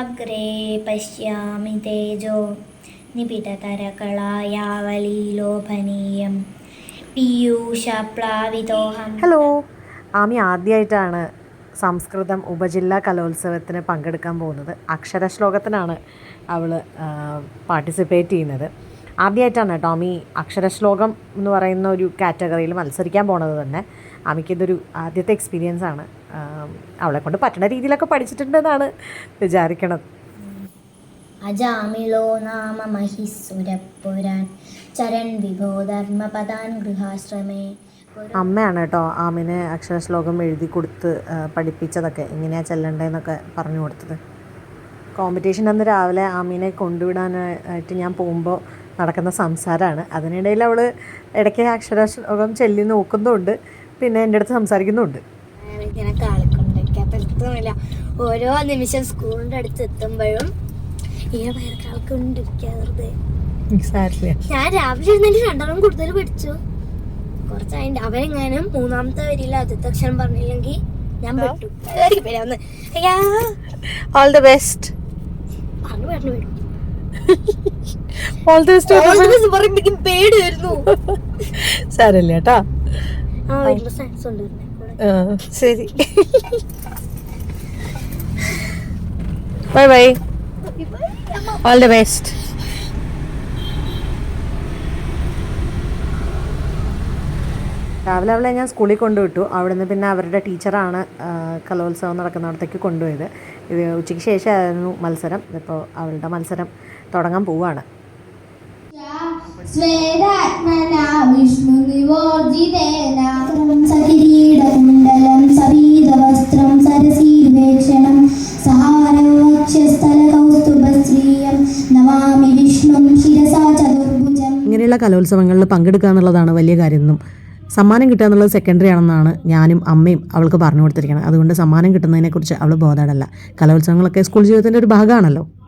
അഗ്രേ പശ്യാമി തേജോ നിബിഡതരകളായാവലീലോഭനീയം പീയൂഷപ്ലാവിതോഹം hello Ami ആദ്യമായിട്ടാണ് സംസ്കൃതം ഉപജില്ലാ കലോത്സവത്തിന് പങ്കെടുക്കാൻ പോകുന്നത്. അക്ഷരശ്ലോകത്തിനാണ് അവൾ പാർട്ടിസിപ്പേറ്റ് ചെയ്യുന്നത്. ആദ്യമായിട്ടാണ് ടോമി അക്ഷരശ്ലോകം എന്ന് പറയുന്ന ഒരു കാറ്റഗറിയിൽ മത്സരിക്കാൻ പോണത് തന്നെ. അമ്മയ്ക്കിതൊരു ആദ്യത്തെ എക്സ്പീരിയൻസ് ആണ്. അവളെ കൊണ്ട് പറ്റുന്ന രീതിയിലൊക്കെ പഠിച്ചിട്ടുണ്ടെന്നാണ് വിചാരിക്കണത്. അജാമിളോ നാമ മഹിസുരപ്പുരാൻ ചരൺ വിഭോ ധർമ്മപദാൻ ഗൃഹാശ്രമേ. അമ്മയാണ് കേട്ടോ ആമിനെ അക്ഷരശ്ലോകം എഴുതി കൊടുത്ത് പഠിപ്പിച്ചതൊക്കെ. എങ്ങനെയാണ് ചെല്ലണ്ടേന്നൊക്കെ പറഞ്ഞു കൊടുത്തത്. കോമ്പറ്റീഷൻ അന്ന് രാവിലെ ആമീനെ കൊണ്ടുവിടാനായിട്ട് ഞാൻ പോകുമ്പോൾ നടക്കുന്ന സംസാരമാണ് അതിനിടയിൽ അവൾ ഇടയ്ക്ക് അക്ഷര ശ്ലോകം ചെല്ലി നോക്കുന്നുണ്ട് പിന്നെ എന്റെ അടുത്ത് സംസാരിക്കുന്നുണ്ട്. ഇങ്ങനെ ഓരോ നിമിഷം സ്കൂളിന്റെ അടുത്ത് എത്തുമ്പോഴും ഞാൻ രാവിലെ എഴുന്നേറ്റ് രണ്ടെണ്ണം കൂടുതൽ പഠിച്ചു. കുറച്ചായിട്ട് അവരെങ്ങാനും മൂന്നാമത്തെ വരിയിൽ ആദ്യത്തെ അക്ഷരം പറഞ്ഞില്ലെങ്കിൽ ഞാൻ പെട്ടു. ഓൾ ദി ബെസ്റ്റ് പറഞ്ഞു പറഞ്ഞു ഓൾ ദി ബെസ്റ്റ് പേടി വരുന്നു സാരല്ല കേട്ടോ. ശരി. Bye bye all the best രാവിലെ അവളെ ഞാൻ സ്കൂളിൽ കൊണ്ടുവിട്ടു. അവിടെ നിന്ന് പിന്നെ അവരുടെ ടീച്ചറാണ് കലോത്സവം നടക്കുന്നിടത്തേക്ക് കൊണ്ടുപോയത്. ഇത് ഉച്ചയ്ക്ക് ശേഷമായിരുന്നു മത്സരം. ഇപ്പോൾ അവളുടെ മത്സരം തുടങ്ങാൻ പോവാണ്. ഇങ്ങനെയുള്ള കലോത്സവങ്ങളിൽ പങ്കെടുക്കുക എന്നുള്ളതാണ് വലിയ കാര്യം എന്നും സമ്മാനം കിട്ടുക എന്നുള്ളത് സെക്കൻഡറി ആണെന്നാണ് ഞാനും അമ്മയും അവൾക്ക് പറഞ്ഞു കൊടുത്തിരിക്കുന്നത്. അതുകൊണ്ട് സമ്മാനം കിട്ടുന്നതിനെക്കുറിച്ച് അവൾ ബോധമല്ല കലോത്സവങ്ങളൊക്കെ സ്കൂൾ ജീവിതത്തിന്റെ ഒരു ഭാഗമാണല്ലോ.